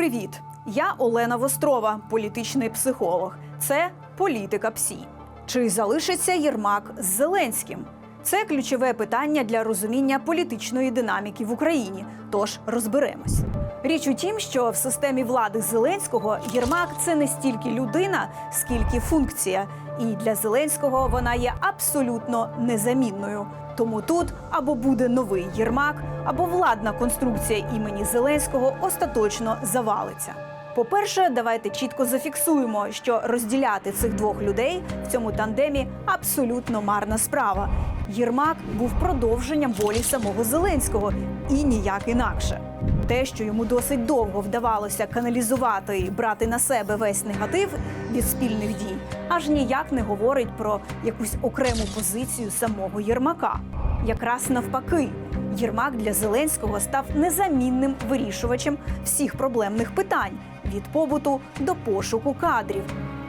Привіт! Я Олена Вострова, політичний психолог. Це політика ПСІ. Чи залишиться Єрмак з Зеленським? Це ключове питання для розуміння політичної динаміки в Україні. Тож розберемось. Річ у тім, що в системі влади Зеленського Єрмак це не стільки людина, скільки функція. І для Зеленського вона є абсолютно незамінною. Тому тут або буде новий Єрмак, або владна конструкція імені Зеленського остаточно завалиться. По-перше, давайте чітко зафіксуємо, що розділяти цих двох людей в цьому тандемі абсолютно марна справа. Єрмак був продовженням волі самого Зеленського і ніяк інакше. Те, що йому досить довго вдавалося каналізувати і брати на себе весь негатив від спільних дій, аж ніяк не говорить про якусь окрему позицію самого Єрмака. Якраз навпаки, Єрмак для Зеленського став незамінним вирішувачем всіх проблемних питань від побуту до пошуку кадрів.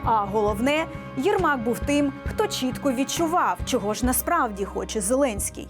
А головне, Єрмак був тим, хто чітко відчував, чого ж насправді хоче Зеленський.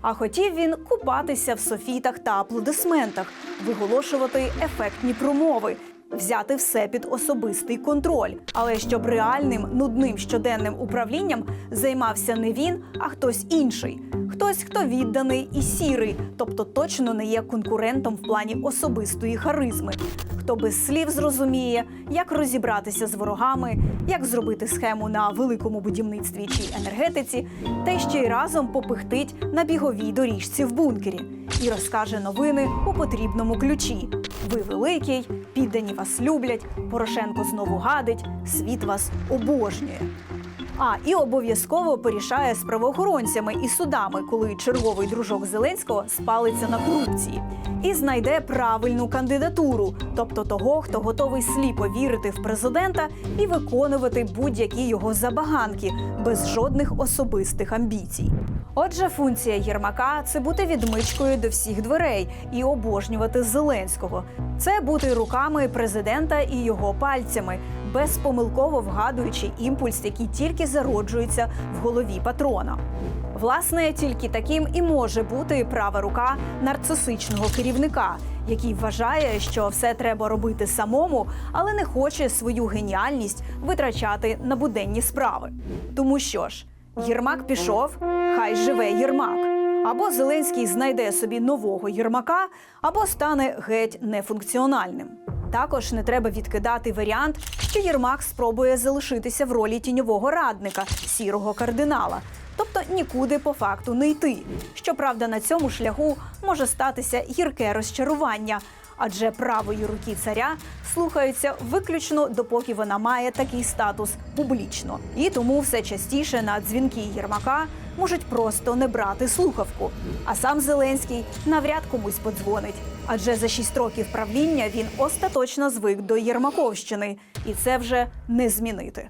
А хотів він купатися в софітах та аплодисментах, виголошувати ефектні промови, взяти все під особистий контроль. Але щоб реальним нудним щоденним управлінням займався не він, а хтось інший. Хтось, хто відданий і сірий, тобто точно не є конкурентом в плані особистої харизми. Хто без слів зрозуміє, як розібратися з ворогами, як зробити схему на великому будівництві чи енергетиці, та ще й разом попихтить на біговій доріжці в бункері і розкаже новини у потрібному ключі. Ви великий, піддані вас люблять, Порошенко знову гадить, світ вас обожнює. А і обов'язково порішає з правоохоронцями і судами, коли черговий дружок Зеленського спалиться на корупції, і знайде правильну кандидатуру, тобто того, хто готовий сліпо вірити в президента і виконувати будь-які його забаганки без жодних особистих амбіцій. Отже, функція Єрмака це бути відмичкою до всіх дверей і обожнювати Зеленського. Це бути руками президента і його пальцями, безпомилково вгадуючи імпульс, який тільки зароджується в голові патрона. Власне, тільки таким і може бути права рука нарцисичного керівника, який вважає, що все треба робити самому, але не хоче свою геніальність витрачати на буденні справи. Тому що ж, Єрмак пішов, хай живе Єрмак. Або Зеленський знайде собі нового Єрмака, або стане геть нефункціональним. Також не треба відкидати варіант, що Єрмак спробує залишитися в ролі тіньового радника сірого кардинала, тобто нікуди по факту не йти. Щоправда, на цьому шляху може статися гірке розчарування, адже правої руки царя слухаються виключно допоки вона має такий статус публічно. І тому все частіше на дзвінки Єрмака можуть просто не брати слухавку. А сам Зеленський навряд комусь подзвонить. Адже за шість років правління він остаточно звик до Єрмаковщини, і це вже не змінити.